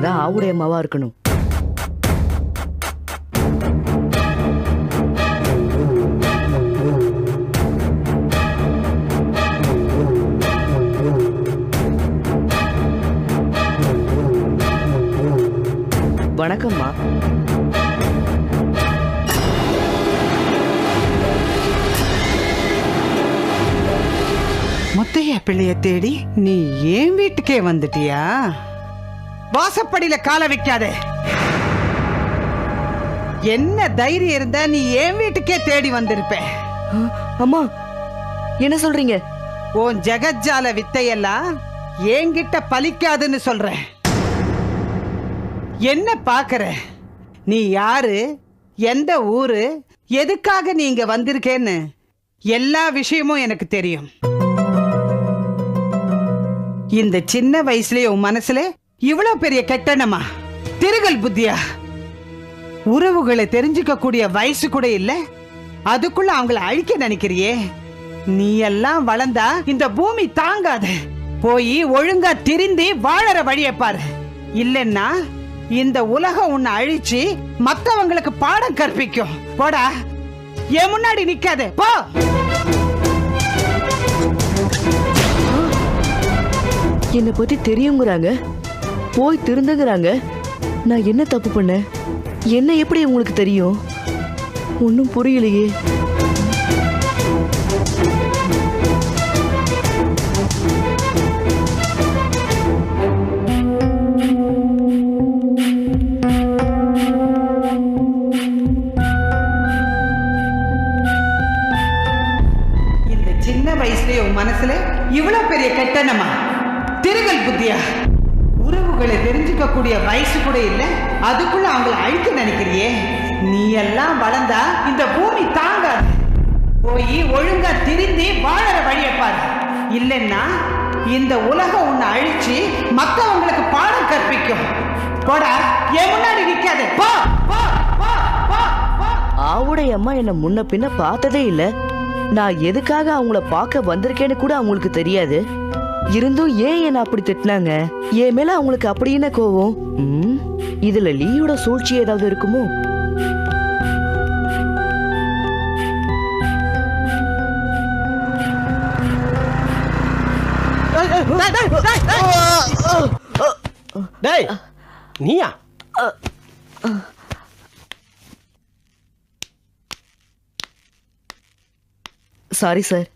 அவங்க தான் ஆவுடைய அம்மாவா இருக்கணும். வணக்கம்மா முத்தையா பிள்ளைய தேடி நீ ஏன் வீட்டுக்கே வந்துட்டியா? வாசப்படியில கால வைக்காத. என்ன தைரியம் இருந்தா நீ ஏன் வீட்டுக்கே தேடி வந்திருப்ப. அம்மா என்ன சொல்றீங்க? உன் ஜெகஜால வித்தையெல்லாம் என்கிட்ட பலிக்காதுன்னு சொல்றேன் என்ன பாக்குற நீ யாரு? எந்த ஊரு? எதுக்காக நீ இங்க வந்திருக்கேன்னு எல்லா விஷயமும் எனக்கு தெரியும். இந்த சின்ன வயசுலயே உன் மனசுல இவ்வளவு பெரிய கெட்டனமா? திருகல் புத்தியா? உறவுகளை தெரிஞ்சுக்க கூடிய வயசு கூட இல்ல. அதுக்குள்ள அவங்கள அழிக்க நினைக்கிறியே? நீ எல்லாம் வளர்ந்தா இந்த பூமி தாங்காது. போய் ஒழுங்கா திரிந்து வாழற வழியை பாரு. இல்லைன்னா இந்த உலகம் உன்னை அழிச்சு மத்தவங்களுக்கு பாடம் கற்பிக்கும். போடா. என் முன்னாடி நிக்காத. போ. என்னை பத்தி தெரியுங்கிறாங்க. போய் திருந்துங்கிறாங்க நான் என்ன தப்பு பண்ணேன்? என்ன எப்படி உங்களுக்கு தெரியும்? ஒன்றும் புரியலையே. இந்த சின்ன மனசுல இவ்வளவு பெரிய கெட்டனமா திருகல் புத்தியா? தெரிஞ்சுக்க கூடிய வயசு கூட இல்லை. அதுக்குள்ள அவங்கள அழிக்க நினைக்கிறியே? நீ எல்லாம் வளர்ந்தா இந்த பூமி தாங்காது. போய் ஒழுங்கா திரிந்து வாழற வழியை பாரு. இல்லைன்னா இந்த உலகம் உன்னை அழிச்சு மத்தவங்களுக்கு பாடம் கற்பிக்கும். போடா என் முன்னாடி நிக்காத. போ ஆவுடைய அம்மா என்னை முன்ன பின்ன பார்த்ததே இல்ல. நான் எதுக்காக அவங்கள பார்க்க வந்திருக்கேன்னு கூட அவங்களுக்கு தெரியாது. இருந்தும் ஏன் என்ன அப்படி திட்டினாங்க? என் மேல அவங்களுக்கு அப்படி என்ன கோவம்? இதுல லீயோட சூழ்ச்சி ஏதாவது இருக்குமோ? டேய் நீயா? Sorry sir.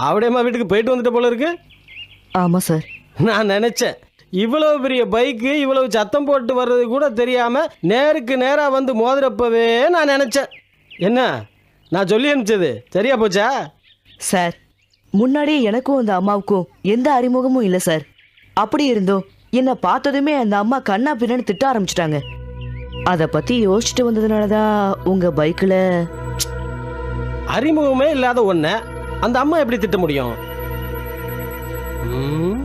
அவடையம்மா வீட்டுக்கு போயிட்டு வந்துட்ட போல இருக்கு? ஆமா சார். நான் நினைச்சேன். இவ்வளவு பெரிய பைக்கு இவ்வளவு சத்தம் போட்டு வர்றது கூட தெரியாம நேருக்கு நேரா வந்து மோதுறப்பவே நான் நினைச்சேன். என்ன? நான் சொல்லி அனுப்பிச்சது. சரியா போச்சா? சார் முன்னாடியே எனக்கும் அந்த அம்மாவுக்கும் எந்த அறிமுகமும் இல்லை சார். அப்படி இருந்தோம். என்னை பார்த்ததுமே அந்த அம்மா கண்ணா பின்னான்னு திட்ட ஆரம்பிச்சிட்டாங்க. அதை பத்தி யோசிச்சுட்டு வந்ததுனால தான் உங்க பைக்கில் அறிமுகமே இல்லாத ஒன்ன அந்த அம்மா எப்படி திட்ட முடியும்? ம்,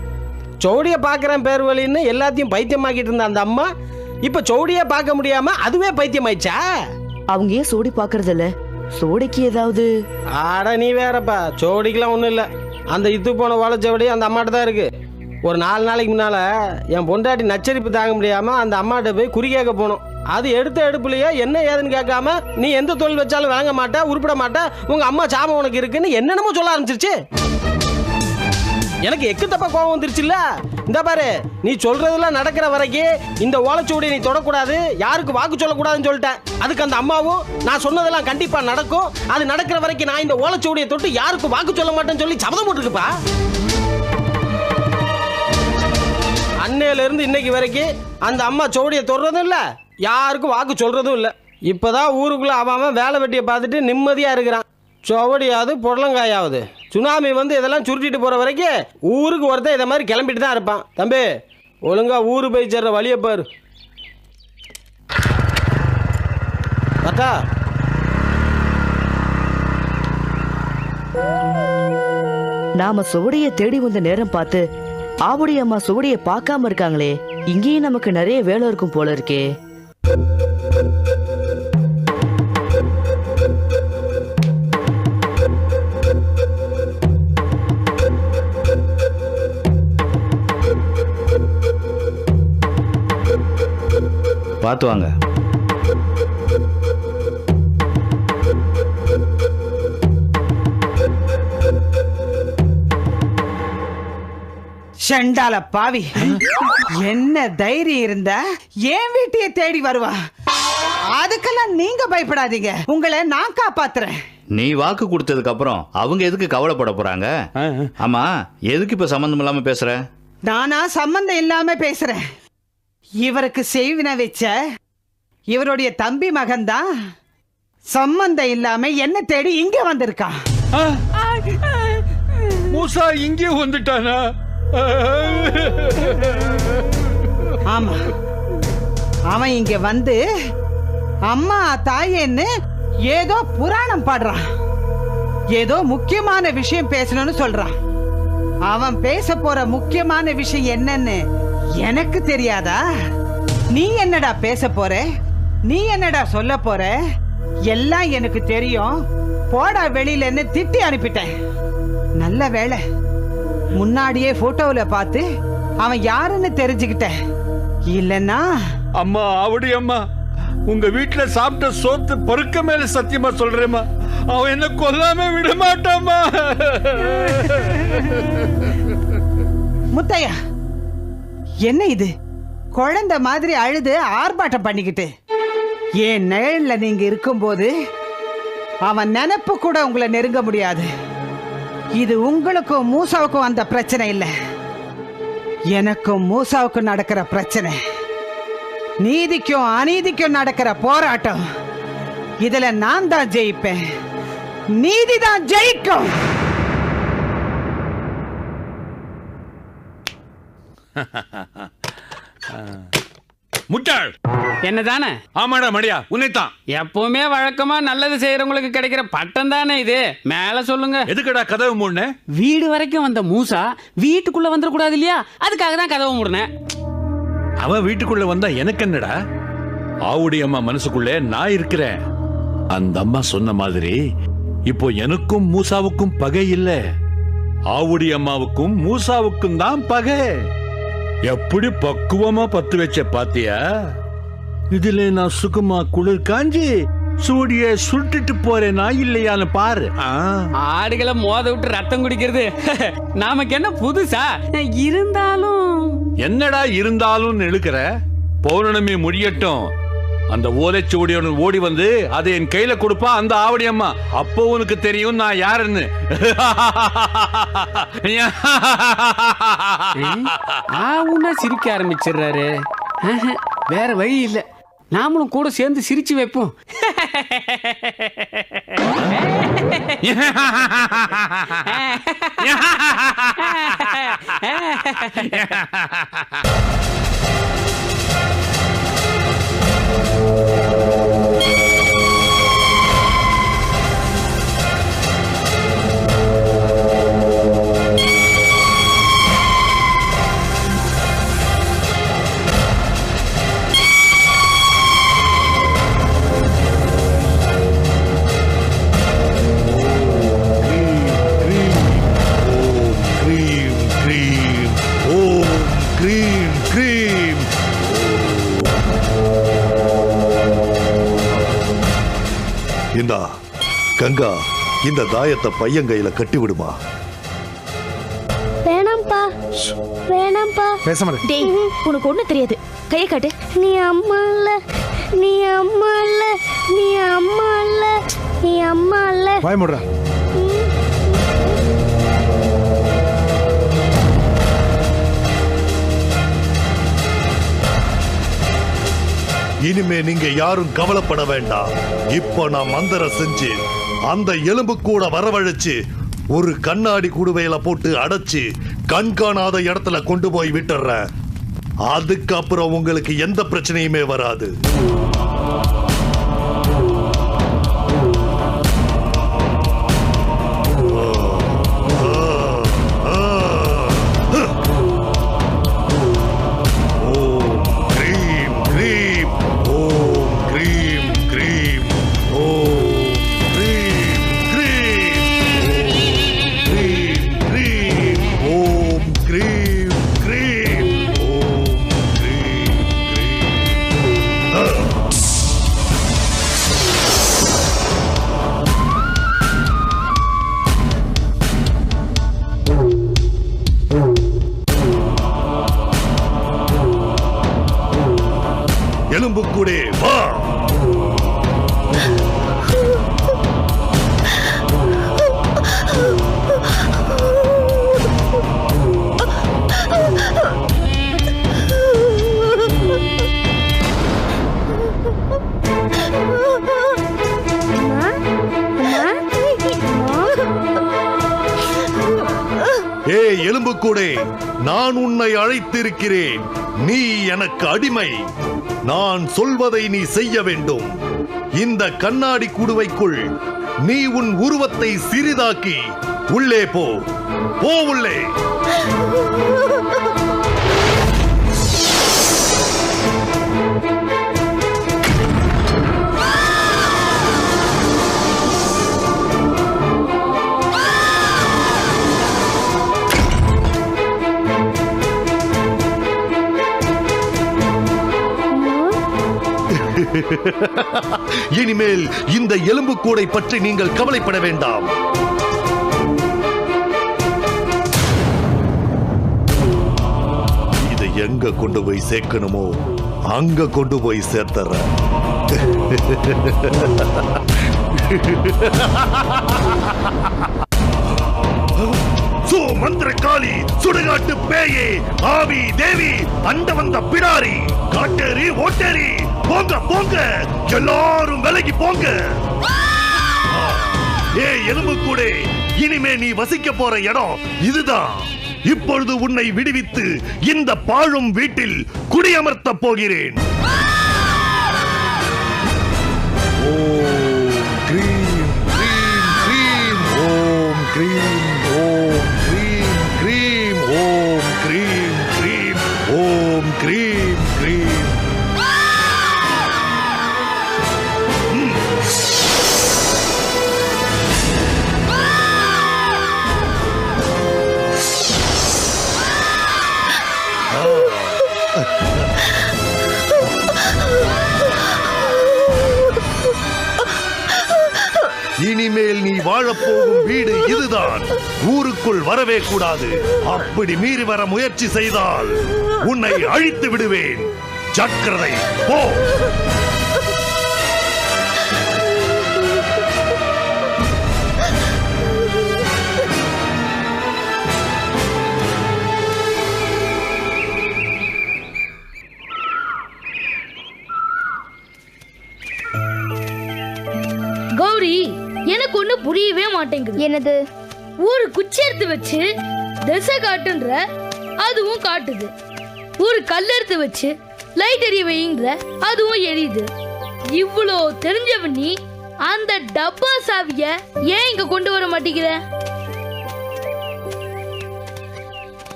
சௌடிய பார்க்குறேன் பேர் வழின்னு எல்லாத்தையும் பைத்தியமாக்கிட்டு இருந்த அந்த அம்மா இப்போ சௌடியே பார்க்க முடியாம அதுவே பைத்தியமாயிடுச்சா? அவங்க ஏன் சோடி பார்க்கறது இல்ல சோடிக்கு ஏதாவது? ஆட நீ வேறப்பா சோடிக்கெல்லாம் ஒன்றும் இல்லை. அந்த இத்து போன வாழைச்சவடி அந்த அம்மாட்ட தான் இருக்கு. ஒரு நாலு நாளைக்கு முன்னால என் பொண்டாட்டி நச்சரிப்பு தாங்க முடியாம அந்த அம்மாட்ட போய் குறி கேட்க போனோம். அது எடுத்த எடுப்புலயே என்ன ஏதுன்னு கேட்காம நீ எந்த தொழில் வச்சாலும் விளங்க மாட்ட உருப்பிட மாட்டேன் உங்க அம்மா சாமம் உனக்கு இருக்குன்னு என்னென்னமோ சொல்ல ஆரம்பிச்சிருச்சு. எனக்கு எக்கு தப்பா கோபம் வந்துருச்சுல்ல? இந்த பாரு நீ சொல்றதெல்லாம் நடக்கிற வரைக்கும் இந்த ஓலைச்சுவடியை நீ தொடக்கூடாது யாருக்கு வாக்கு சொல்லக்கூடாதுன்னு சொல்லிட்டேன். அதுக்கு அந்த அம்மாவும் நான் சொன்னதெல்லாம் கண்டிப்பா நடக்கும். அது நடக்கிற வரைக்கும் நான் இந்த ஓலைச்சுவடியை தொட்டு யாருக்கு வாக்கு சொல்ல மாட்டேன்னு சொல்லி சபதம் போட்டுருக்குப்பா அன்னையில இருந்து இன்னைக்கு வரைக்கும் அந்த அம்மா சோடியை தொடுறதும் இல்லை. யாருக்கும் வாக்கு சொல்கிறதும் இல்லை. இப்போ தான் அவன் அவன் வேலை வெட்டியை பார்த்துட்டு நிம்மதியாக இருக்கிறான். சுவடியாவது புடலங்காயாவது. சுனாமி வந்து இதெல்லாம் சுருட்டிட்டு போகிற வரைக்கும் ஊருக்கு ஒருத்தன் இதை மாதிரி கிளம்பிட்டு தான் இருப்பான். தம்பி ஒழுங்காக ஊரு போய் சேர்ற வழியை பாரு. அக்கா நாம சுவடிய தேடி வந்த நேரம் பார்த்து ஆவுடைய அம்மா சுவடிய பார்க்காம இருக்காங்களே. இங்கேயும் நமக்கு நிறைய வேலை இருக்கும் போல இருக்கே. பார்த்து வாங்க செண்டால பாவி. என்ன தைரியம் இருந்தா? என் வீட்டையே தேடி வருவா. அதுக்கெல்லாம் நீங்க பயப்படாதீங்க. உங்களை நான் காப்பாத்துறேன். நீ வாக்கு கொடுத்ததுக்கு அப்புறம் அவங்க எதுக்கு கவலைப்பட போறாங்க? ஆமா எதுக்கு இப்ப சம்மந்தம் இல்லாம பேசுற? நானா சம்பந்தம் இல்லாம பேசுறேன். இவருக்கு செய்வின வச்ச இவருடைய தம்பி மகன்தான் சம்பந்தம் இல்லாம என்ன தேடி இங்க வந்திருக்கான் மூசா இங்கே வந்துட்டானா? ஆமா. அவன் இங்க வந்து அம்மா தாயேன்னு ஏதோ புராணம் பாடுறான். ஏதோ முக்கியமான விஷயம் பேசணும்னு சொல்றான். அவன் பேச போற முக்கியமான விஷயம் என்னன்னு எனக்கு தெரியாதா? நீ என்னடா பேச போற? நீ என்னடா சொல்ல போற? எல்லாம் எனக்கு தெரியும். போடா வெளியிலன்னு திட்டி அனுப்பிட்டேன். நல்ல வேளை. முன்னாடியே போட்டோவுல பார்த்து அவன் யாருன்னு தெரிஞ்சுக்கிட்டேன். இல்லைன்னா? அம்மா அவடி அம்மா. உங்க வீட்டுல சாப்பிட்ட சோத்து பருக்க மேல சத்தியமா சொல்றேம்மா. அவன் என்ன கொல்லாம விட மாட்டாமா முத்தையா என்ன இது? குழந்தை மாதிரி அழுது ஆர்ப்பாட்டம் பண்ணிக்கிட்டு. ஏன் நிழல்ல நீங்க இருக்கும்போது அவன் நினப்பு கூட உங்களை நெருங்க முடியாது. இது உங்களுக்கும் மூசாவுக்கும் அந்த பிரச்சனை இல்லை. எனக்கும் மூசாவுக்கும் நடக்கிற பிரச்சனை. நீதிக்கும் அநீதிக்கும் நடக்கிற போராட்டம். இதுல நான் தான் ஜெயிப்பேன். நீதி தான் ஜெயிக்கும். முட்டாள். என்னதானே? ஆமாடா மடியா உன்னைத்தான். எப்பவுமே வழக்கமா நல்லது செய்யறவங்களுக்கு கிடைக்கிற பட்டம் தானே இது? மேல சொல்லுங்க. எதுக்குடா கதவு மூணு வீடு வரைக்கும் வந்த மூசா வீட்டுக்குள்ள வந்துடக்கூடாது இல்லையா? அதுக்காக தான் கதவை மூடினேன். அவன் வீட்டுக்குள்ள வந்தா எனக்கு என்னடா? ஆவுடி அம்மா மனசுக்குள்ளே நான் இருக்கிறேன். அந்த அம்மா சொன்ன மாதிரி இப்போ எனக்கும் மூசாவுக்கும் பகை இல்ல. ஆவுடி அம்மாவுக்கும் மூசாவுக்கும் தான் பகை. எப்படி பக்குவமா பத்து வச்ச பாத்தியா? இதுல நான் சுகமா குளிர் காஞ்சி சூடிய சுட்டுட்டு போறேனா இல்லையான்னு பாரு. ஆ. ஆடுகளை மோத விட்டு ரத்தம் குடிக்கிறது. நமக்கு என்ன புதுசா? இருந்தாலும். என்னடா இருந்தாலும் இழுக்கிற? பௌர்ணமி முடியட்டும். அந்த ஓலைச்சுவடியுடன் ஓடி வந்து அதை என் கையில கொடுப்பா அந்த ஆவடி அம்மா. அப்போ உனக்கு தெரியும் நான் யாருன்னு. ஆவுன்னா சிரிக்க ஆரம்பிச்சிடுறாரு. வேற வழி இல்ல. நாமளும் கூட சேர்ந்து சிரிச்சு வைப்போம். க்ரீம் இந்த தாயத்தை பையன் கையில கட்டி விடுமா வேணாம்ப்பா. வேணாம்ப்பா டேய் உனக்கு ஒண்ணு தெரியாது. கையை காட்டு. நீ அம்மா இல்ல. நீ அம்மா இல்ல. நீ அம்மா இல்ல. நீ அம்மா இல்ல. பயமுடுறா இனிமே நீங்க யாரும் கவலைப்பட வேண்டாம். இப்போ நான் மந்திரம் செஞ்சு அந்த எலும்பு கூட வரவழைச்சு ஒரு கண்ணாடி குடுவையில போட்டு அடைச்சு கண் காணாத இடத்துல கொண்டு போய் விட்டுறேன். அதுக்கப்புறம் உங்களுக்கு எந்த பிரச்சனையுமே வராது. எலும்புக்கூடே நான் உன்னை அழைத்திருக்கிறேன். நீ எனக்கு அடிமை. நான் சொல்வதை நீ செய்ய வேண்டும். இந்த கண்ணாடி குடுவைக்குள் நீ உன் உருவத்தை சிறிதாக்கி உள்ளே போ. போ உள்ளே. இனிமேல் இந்த எலும்புக்கூடை பற்றி நீங்கள் கவலைப்பட வேண்டாம். இதை எங்க கொண்டு போய் சேர்க்கணுமோ அங்க கொண்டு போய் சேர்த்தர்றேன் காளி சுடுகாட்டு பேயே ஆவி தேவி அண்ட வந்த பிடாரி காட்டேரி ஓட்டேரி போங்க போங்க. எல்லாரும் விலகி போங்க. ஏ எலும்பு கூட இனிமே நீ வசிக்க போற இடம் இதுதான். இப்பொழுது உன்னை விடுவித்து இந்த பாழும் வீட்டில் குடியமர்த்த போகிறேன். ஊருக்குள் வரவே கூடாது. அப்படி மீறி வர முயற்சி செய்தால் உன்னை அழித்து விடுவேன். ஜாக்கிரதை போ. கௌரி எனக்கு ஒண்ணு புரியவே மாட்டேங்குது. என்னது? ஒரு குச்சி எடுத்து வச்சு திசை காட்டுன்ற அதுவும் காட்டுது. ஒரு கல் எடுத்து வச்சு லைட் எரிய வைங்கிற அதுவும் எரியுது. இவ்வளோ தெரிஞ்சவ நீ அந்த டப்பா சாவிய ஏன் இங்க கொண்டு வர மாட்டேங்கிற?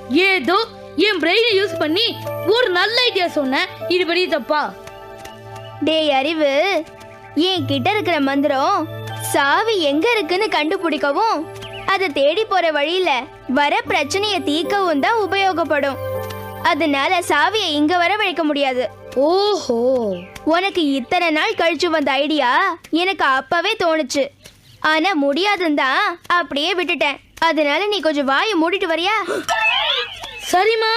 ஏதோ என் பிரெயினை யூஸ் பண்ணி ஒரு நல்ல ஐடியா சொன்னேன் இது பெரிய தப்பா? டேய் அறிவு. என் கிட்ட இருக்கிற மந்திரம் சாவி எங்க இருக்குன்னு கண்டுபிடிக்கவும் அதை தேடி போற வழியில வர பிரச்சனைய தீர்க்கவும் தான் உபயோகப்படும். அதனால சாவியை இங்க வரவழைக்க முடியாது. ஓஹோ. உனக்கு இத்தனை நாள் கழிச்சு வந்த ஐடியா எனக்கு அப்பவே தோணுச்சு. ஆனா முடியாதுன்னு தான் அப்படியே விட்டுட்டேன். அதனால நீ கொஞ்சம் வாயை மூடிட்டு வரியா? சரிம்மா.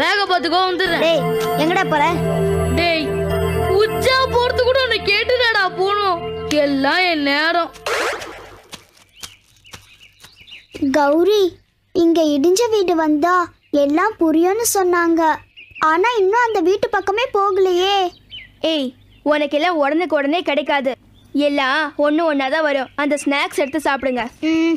பேக பாத்துக்கோ வந்துடுறேன். டேய் எங்கடா போற? டேய் உச்சா போறது கூட உன்னை கேட்டுடாடா போகணும் எல்லாம் என் நேரம். கௌரி இங்க இடிஞ்ச வீடு வந்தா எல்லாம் புரியும்னு சொன்னாங்க. ஆனா இன்னும் அந்த வீட்டு பக்கமே போகலையே. ஏய் உனக்கு எல்லாம் உடனுக்கு உடனே கிடைக்காது. எல்லாம் ஒன்று ஒன்றா தான் வரும். அந்த ஸ்நாக்ஸ் எடுத்து சாப்பிடுங்க. ம்.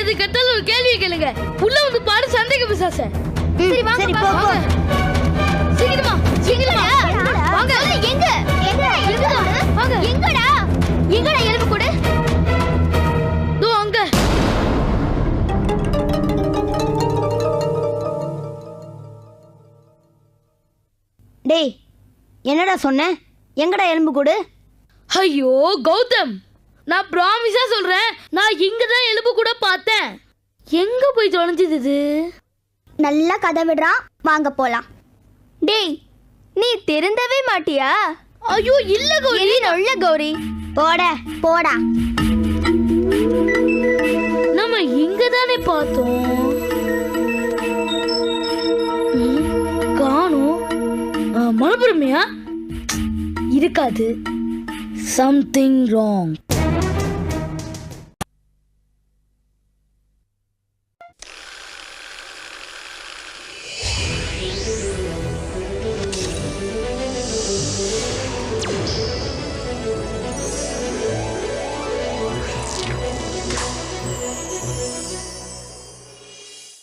எது கத்தாலும் ஒரு கேள்வியை கேளுங்க. உள்ள வந்து பாரு சந்தேக பிசாச. சரி வாங்க சரி, போ. சீக்கிரமா சீக்கிரமா வாங்க. எங்க? எங்க எங்க வாங்க. எங்கடா? எங்கடா எலும்பு கூட? தோ அங்க. டேய் என்னடா சொன்ன? எங்கடா எலும்பு கூடு? ஐயோ கௌதம். நான் ப்ராமிஸா சொல்றேன். நான் இங்க தான் எலும்பு கூட பார்த்தேன். எங்க போய் தொலைஞ்சது இது? நல்லா கதை விடுறான் வாங்க போலாம். டேய் நீ திருந்தவே மாட்டியா? ஐயோ இல்ல கௌரி. நொல்ல கௌரி. போட போடா. நம்ம இங்க தானே பார்த்தோம் காணோம். ஆ, மலப்புரமையா இருக்காது. Something wrong